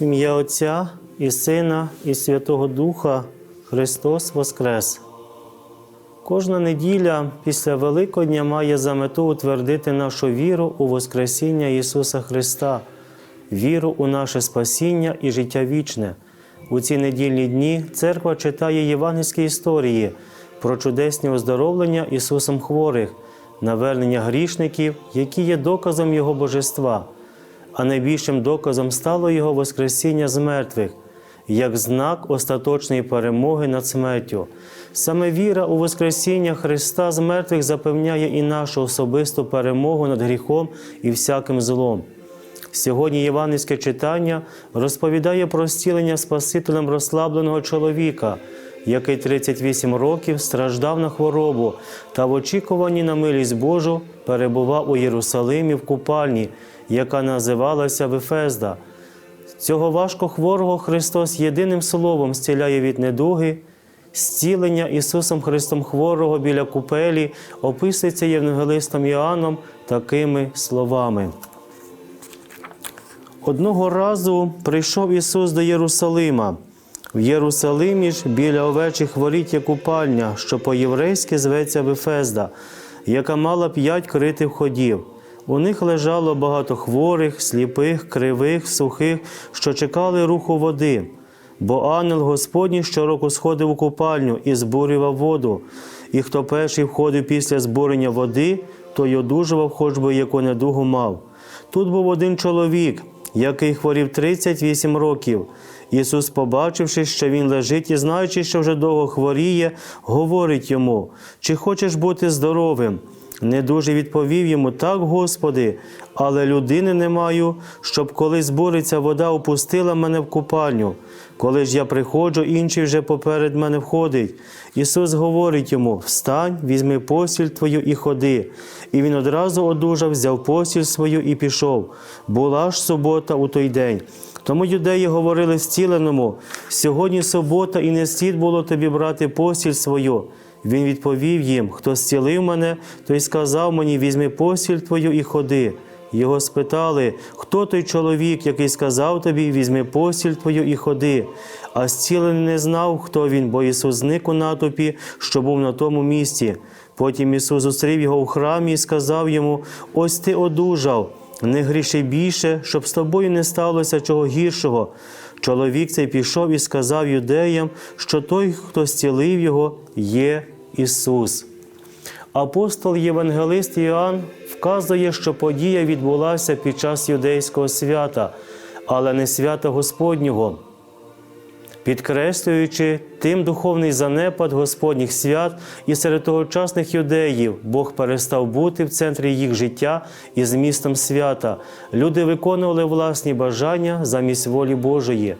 Ім'я Отця і Сина, і Святого Духа Христос Воскрес. Кожна неділя після Великодня має за мету утвердити нашу віру у Воскресіння Ісуса Христа, віру у наше спасіння і життя вічне. У ці недільні дні церква читає євангельські історії про чудесні оздоровлення Ісусом хворих, навернення грішників, які є доказом Його божества а найбільшим доказом стало Його Воскресіння з мертвих, як знак остаточної перемоги над смертю. Саме віра у Воскресіння Христа з мертвих запевняє і нашу особисту перемогу над гріхом і всяким злом. Сьогодні євангельське читання розповідає про зцілення Спасителем розслабленого чоловіка, який 38 років страждав на хворобу та в очікуванні на милість Божу перебував у Єрусалимі в купальні, яка називалася Вифезда. Цього важко хворого Христос єдиним словом зціляє від недуги. Зцілення Ісусом Христом хворого біля купелі описується євангелистом Іоанном такими словами. Одного разу прийшов Ісус до Єрусалима. В Єрусалимі ж біля овечих воріт є купальня, що по-єврейськи зветься Вифезда, яка мала п'ять критих ходів. У них лежало багато хворих, сліпих, кривих, сухих, що чекали руху води. Бо ангел Господній щороку сходив у купальню і збурював воду. І хто перший входив після збурення води, той одужував, хоч би яку недугу мав. Тут був один чоловік, який хворів 38 років. Ісус, побачивши, що він лежить і знаючи, що вже довго хворіє, говорить йому: чи хочеш бути здоровим? Не дуже відповів йому так, Господи, але людини не маю, щоб коли збуриться вода, опустила мене в купальню. Коли ж я приходжу, інший вже поперед мене входить. Ісус говорить йому: Встань, візьми постіль твою і ходи. І він одразу одужав, взяв постіль свою і пішов. Була ж субота у той день. Тому юдеї говорили зціленому: сьогодні субота, і не слід було тобі брати постіль свою. Він відповів їм: Хто зцілив мене, той сказав мені: візьми постіль твою і ходи. Його спитали, хто той чоловік, який сказав тобі, візьми постіль твою і ходи. А зцілений не знав, хто він, бо Ісус зник у натовпі, що був на тому місці. Потім Ісус зустрів його у храмі і сказав йому: Ось ти одужав, не гріши більше, щоб з тобою не сталося чого гіршого. Чоловік цей пішов і сказав юдеям, що той, хто зцілив його, є Ісус. Апостол Євангелист Іоанн вказує, що подія відбулася під час юдейського свята, але не свята Господнього, підкреслюючи тим духовний занепад Господніх свят і серед тогочасних юдеїв, Бог перестав бути в центрі їх життя і змістом свята. Люди виконували власні бажання замість волі Божої.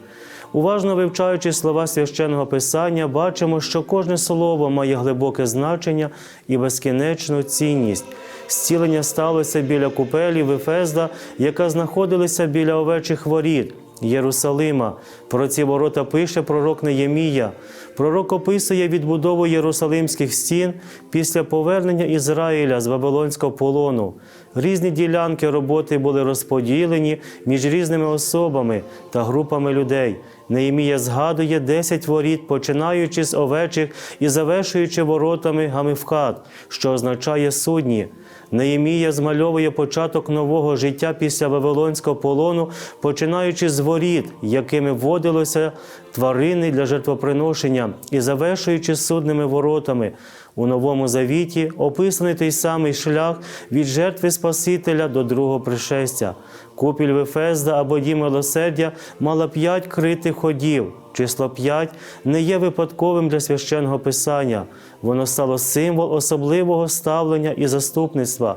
Уважно вивчаючи слова священного Писання, бачимо, що кожне слово має глибоке значення і безкінечну цінність. Зцілення сталося біля купелі Вифезда, яка знаходилася біля овечих воріт. Єрусалима. Про ці ворота пише пророк Неємія. Пророк описує відбудову єрусалимських стін після повернення Ізраїля з Вавилонського полону. Різні ділянки роботи були розподілені між різними особами та групами людей. Неємія згадує 10 воріт, починаючи з овечих і завершуючи воротами Гамивкат, що означає судні. Неємія змальовує початок нового життя після Вавилонського полону, починаючи з воріт, якими вводилися тварини для жертвоприношення, і завершуючи судними воротами. У Новому Завіті описаний той самий шлях від жертви Спасителя до другого пришестя. Купіль Вефезда або дім милосердя мала п'ять критих ходів. Число 5 не є випадковим для священного писання. Воно стало символ особливого ставлення і заступництва.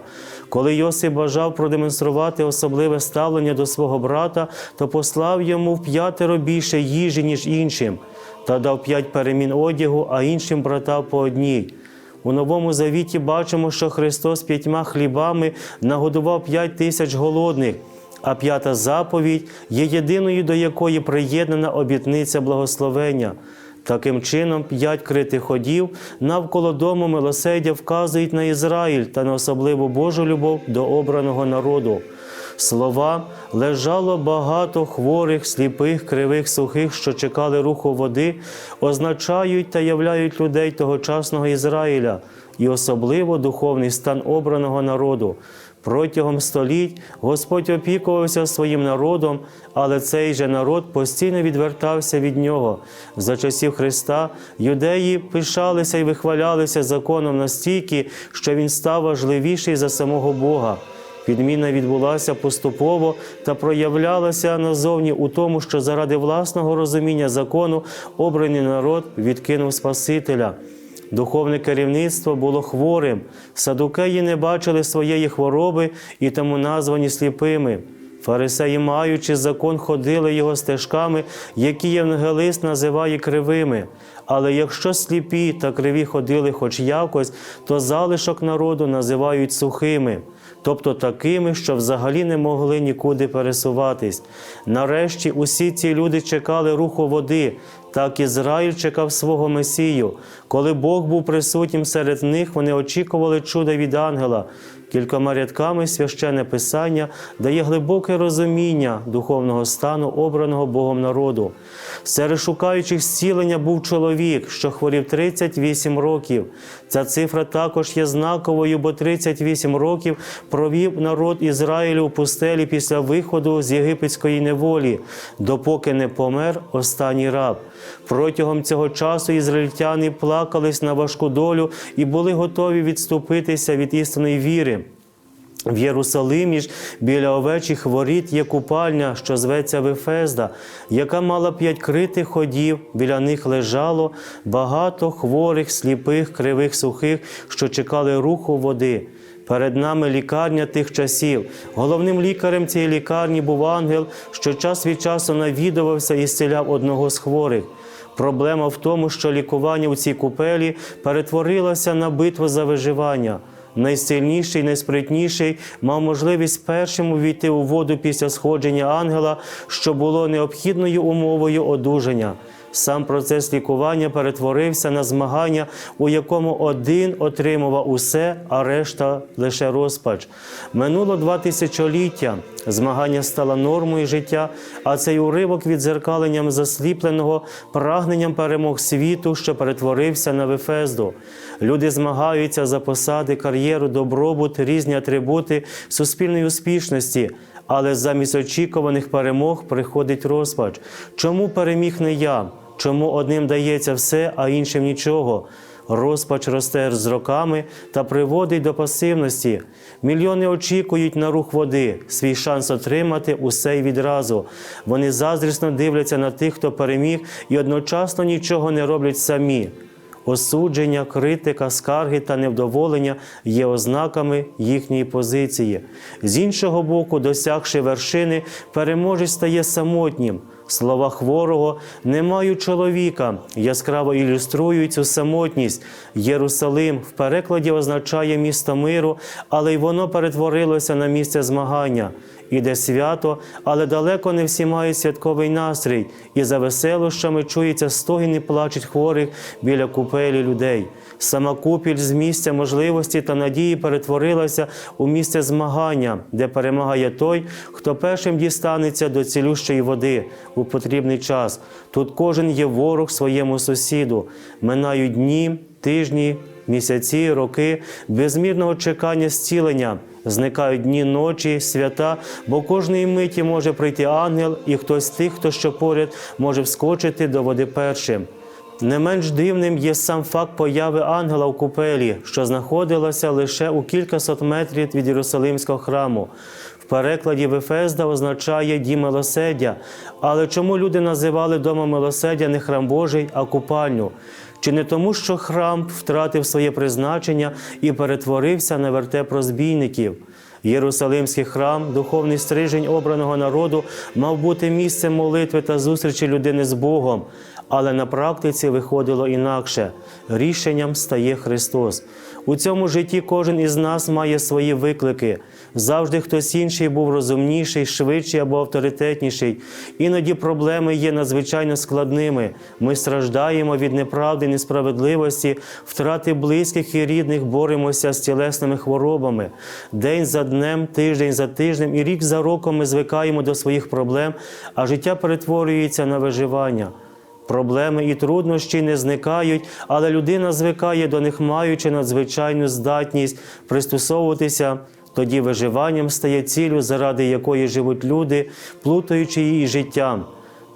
Коли Йосип бажав продемонструвати особливе ставлення до свого брата, то послав йому в п'ятеро більше їжі, ніж іншим, та дав п'ять перемін одягу, а іншим братам по одній. У Новому Завіті бачимо, що Христос п'ятьма хлібами нагодував п'ять тисяч голодних. А п'ята заповідь є єдиною, до якої приєднана обітниця благословення. Таким чином, п'ять критих ходів навколо дому милосердя вказують на Ізраїль та на особливу Божу любов до обраного народу. Слова лежало багато хворих, сліпих, кривих, сухих, що чекали руху води, означають та являють людей тогочасного Ізраїля і особливо духовний стан обраного народу. Протягом століть Господь опікувався своїм народом, але цей же народ постійно відвертався від нього. За часів Христа юдеї пишалися і вихвалялися законом настільки, що він став важливіший за самого Бога. Підміна відбулася поступово та проявлялася назовні у тому, що заради власного розуміння закону обраний народ відкинув Спасителя. Духовне керівництво було хворим, садукеї не бачили своєї хвороби і тому названі сліпими. Фарисеї, маючи закон, ходили його стежками, які євангелист називає кривими. Але якщо сліпі та криві ходили хоч якось, то залишок народу називають сухими, тобто такими, що взагалі не могли нікуди пересуватись. Нарешті усі ці люди чекали руху води, так Ізраїль чекав свого Месію. Коли Бог був присутнім серед них, вони очікували чуда від ангела. Кількома рядками священне писання дає глибоке розуміння духовного стану обраного Богом народу. Серед шукаючих зцілення був чоловік, що хворів 38 років. Ця цифра також є знаковою, бо 38 років провів народ Ізраїлю у пустелі після виходу з єгипетської неволі, допоки не помер останній раб. Протягом цього часу ізраїльтяни плакались на важку долю і були готові відступитися від істинної віри. В Єрусалимі ж біля овечих воріт є купальня, що зветься Вифезда, яка мала п'ять критих ходів, біля них лежало багато хворих, сліпих, кривих, сухих, що чекали руху води. Перед нами лікарня тих часів. Головним лікарем цієї лікарні був ангел, що час від часу навідувався і зціляв одного з хворих. Проблема в тому, що лікування у цій купелі перетворилося на битву за виживання. Найсильніший, найспритніший мав можливість першим увійти у воду після сходження ангела, що було необхідною умовою одужання. Сам процес лікування перетворився на змагання, у якому один отримував усе, а решта лише розпач. Минуло два тисячоліття. Змагання стало нормою життя, а цей уривок відзеркаленням засліпленого прагненням перемог світу, що перетворився на Вифезду. Люди змагаються за посади, кар'єру, добробут, різні атрибути суспільної успішності. Але замість очікуваних перемог приходить розпач. Чому переміг не я? Чому одним дається все, а іншим нічого? Розпач росте з роками та приводить до пасивності. Мільйони очікують на рух води, свій шанс отримати усе й відразу. Вони заздрісно дивляться на тих, хто переміг, і одночасно нічого не роблять самі. Осудження, критика, скарги та невдоволення є ознаками їхньої позиції. З іншого боку, досягши вершини, переможець стає самотнім. Слова хворого не маю чоловіка, яскраво ілюструють цю самотність. Єрусалим в перекладі означає місто миру, але й воно перетворилося на місце змагання. Іде свято, але далеко не всі мають святковий настрій, і за веселощами чується стогін і плачуть хворих біля купелі людей. Сама купіль з місця можливості та надії перетворилася у місце змагання, де перемагає той, хто першим дістанеться до цілющої води у потрібний час. Тут кожен є ворог своєму сусіду. Минають дні, тижні, місяці, роки безмірного чекання зцілення. Зникають дні, ночі, свята, бо кожної миті може прийти ангел, і хтось з тих, хто що поряд, може вскочити до води першим. Не менш дивним є сам факт появи ангела в купелі, що знаходилася лише у кількасот метрів від Єрусалимського храму. Перекладі Вефезда означає дім милосердя. Але чому люди називали домом милосердя не храм Божий, а купальню? Чи не тому, що храм втратив своє призначення і перетворився на вертеп розбійників? Єрусалимський храм, духовний стрижень обраного народу, мав бути місцем молитви та зустрічі людини з Богом, але на практиці виходило інакше. Рішенням стає Христос. У цьому житті кожен із нас має свої виклики. Завжди хтось інший був розумніший, швидший або авторитетніший. Іноді проблеми є надзвичайно складними. Ми страждаємо від неправди, несправедливості, втрати близьких і рідних, боремося з тілесними хворобами. День за днем, тиждень за тижнем і рік за роком ми звикаємо до своїх проблем, а життя перетворюється на виживання. Проблеми і труднощі не зникають, але людина звикає до них, маючи надзвичайну здатність пристосовуватися. Тоді виживанням стає ціллю, заради якої живуть люди, плутаючи її життям.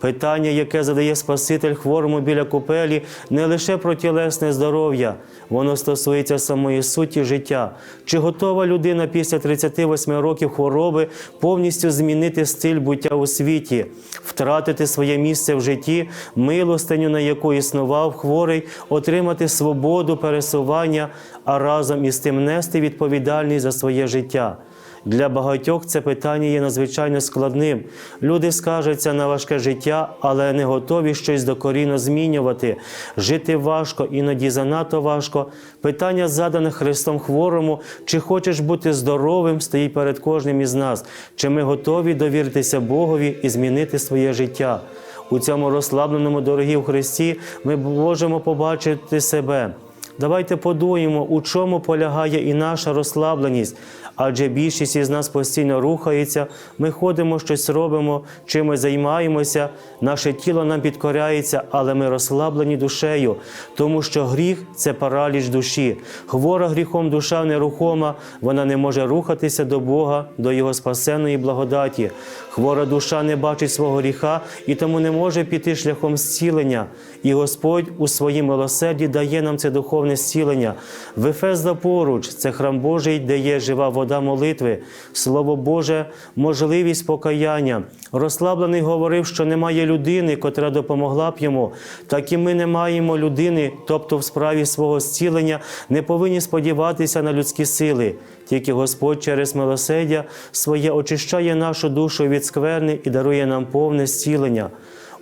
Питання, яке задає Спаситель хворому біля купелі, не лише про тілесне здоров'я, воно стосується самої суті життя. Чи готова людина після 38 років хвороби повністю змінити стиль буття у світі, втратити своє місце в житті, милостиню, на яку існував хворий, отримати свободу пересування, а разом із тим нести відповідальність за своє життя? Для багатьох це питання є надзвичайно складним. Люди скаржаться на важке життя, але не готові щось докорінно змінювати. Жити важко, іноді занадто важко. Питання, задане Христом хворому, чи хочеш бути здоровим, стоїть перед кожним із нас. Чи ми готові довіритися Богові і змінити своє життя? У цьому розслабленому дорогі в Христі ми можемо побачити себе. Давайте подуємо, у чому полягає і наша розслабленість, адже більшість із нас постійно рухається, ми ходимо, щось робимо, чимось займаємося, наше тіло нам підкоряється, але ми розслаблені душею, тому що гріх це параліч душі. Хвора гріхом душа нерухома, вона не може рухатися до Бога, до Його спасенної благодаті. Хвора душа не бачить свого гріха і тому не може піти шляхом зцілення. І Господь у своїм милосерді дає нам це духовне зцілення. Вефезда поруч це храм Божий, де є жива вода молитви, Слово Боже, можливість покаяння. Розслаблений говорив, що немає людини, котра допомогла б йому. Так і ми не маємо людини, тобто в справі свого зцілення не повинні сподіватися на людські сили. Тільки Господь через милосердя своє очищає нашу душу від скверни і дарує нам повне зцілення.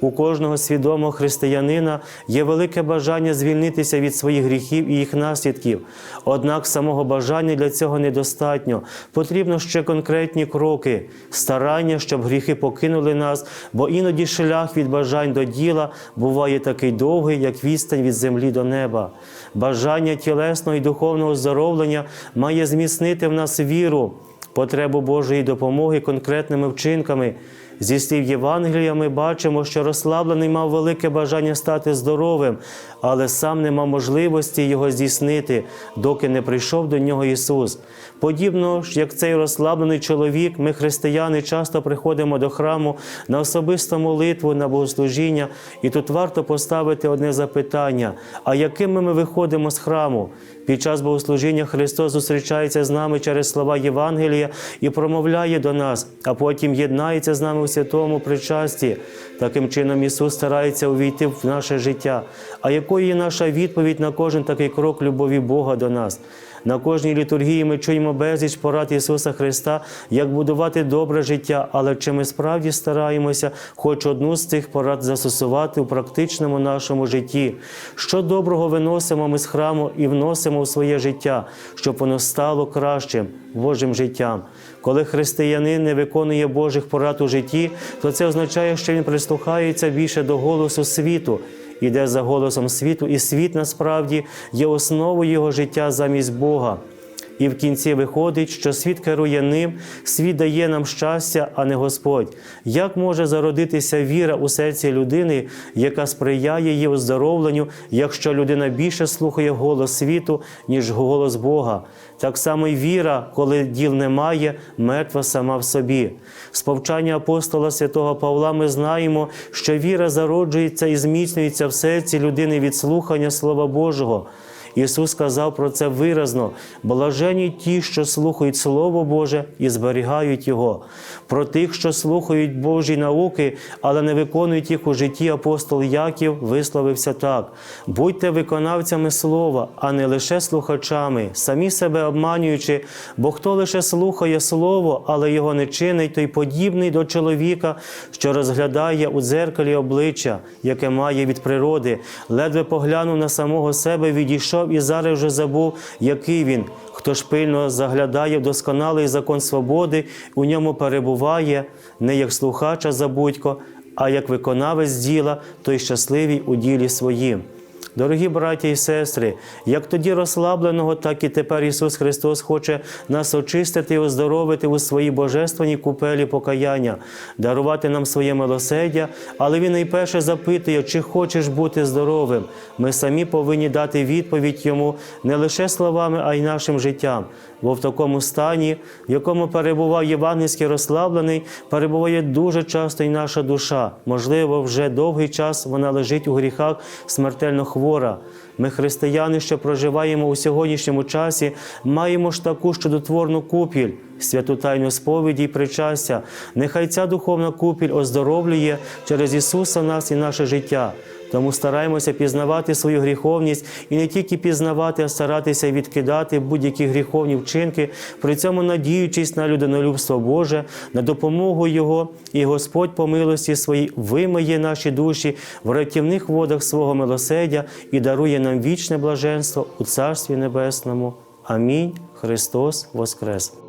У кожного свідомого християнина є велике бажання звільнитися від своїх гріхів і їх наслідків. Однак самого бажання для цього недостатньо. Потрібно ще конкретні кроки, старання, щоб гріхи покинули нас, бо іноді шлях від бажань до діла буває такий довгий, як відстань від землі до неба. Бажання тілесного і духовного здоровлення має зміцнити в нас віру, потребу Божої допомоги конкретними вчинками. Зі слів Євангелія ми бачимо, що розслаблений мав велике бажання стати здоровим, але сам не мав можливості його здійснити, доки не прийшов до нього Ісус. Подібно ж, як цей розслаблений чоловік, ми, християни, часто приходимо до храму на особисту молитву, на богослужіння, і тут варто поставити одне запитання: а якими ми виходимо з храму? Під час богослужіння Христос зустрічається з нами через слова Євангелія і промовляє до нас, а потім єднається з нами святому причасті. Таким чином Ісус старається увійти в наше життя. А якою є наша відповідь на кожен такий крок любові Бога до нас? На кожній літургії ми чуємо безліч порад Ісуса Христа, як будувати добре життя, але чи ми справді стараємося хоч одну з цих порад застосувати у практичному нашому житті? Що доброго виносимо ми з храму і вносимо у своє життя, щоб воно стало кращим Божим життям? Коли християнин не виконує Божих порад у житті, то це означає, що він прислухається більше до голосу світу іде за голосом світу, і світ насправді є основою його життя замість Бога. І в кінці виходить, що світ керує ним, світ дає нам щастя, а не Господь. Як може зародитися віра у серці людини, яка сприяє її оздоровленню, якщо людина більше слухає голос світу, ніж голос Бога? Так само й віра, коли діл немає, мертва сама в собі. З повчання апостола святого Павла ми знаємо, що віра зароджується і зміцнюється в серці людини від слухання Слова Божого. Ісус сказав про це виразно: блажені ті, що слухають Слово Боже і зберігають Його. Про тих, що слухають Божі науки, але не виконують їх у житті, апостол Яків висловився так: будьте виконавцями слова, а не лише слухачами, самі себе обманюючи, бо хто лише слухає Слово, але його не чинить, той подібний до чоловіка, що розглядає у дзеркалі обличчя, яке має від природи, ледве поглянув на самого себе, відійшов і зараз вже забув, який він. Хто ж пильно заглядає в досконалий закон свободи, у ньому перебуває не як слухача забудько, а як виконавець діла, той щасливий у ділі своїм. Дорогі браття і сестри, як тоді розслабленого, так і тепер Ісус Христос хоче нас очистити і оздоровити у своїй божественній купелі покаяння, дарувати нам своє милосердя, але Він найперше запитує, чи хочеш бути здоровим. Ми самі повинні дати відповідь Йому не лише словами, а й нашим життям. Бо в такому стані, в якому перебував євангельський розслаблений, перебуває дуже часто й наша душа. Можливо, вже довгий час вона лежить у гріхах смертельно хвора. Ми, християни, що проживаємо у сьогоднішньому часі, маємо ж таку чудотворну купіль, святу тайну сповіді й причастя. Нехай ця духовна купіль оздоровлює через Ісуса нас і наше життя. Тому стараємося пізнавати свою гріховність і не тільки пізнавати, а старатися відкидати будь-які гріховні вчинки, при цьому надіючись на людинолюбство Боже, на допомогу Його, і Господь по милості своїй вимиє наші душі в рятівних водах свого милосердя і дарує нам вічне блаженство у Царстві Небесному. Амінь. Христос Воскрес!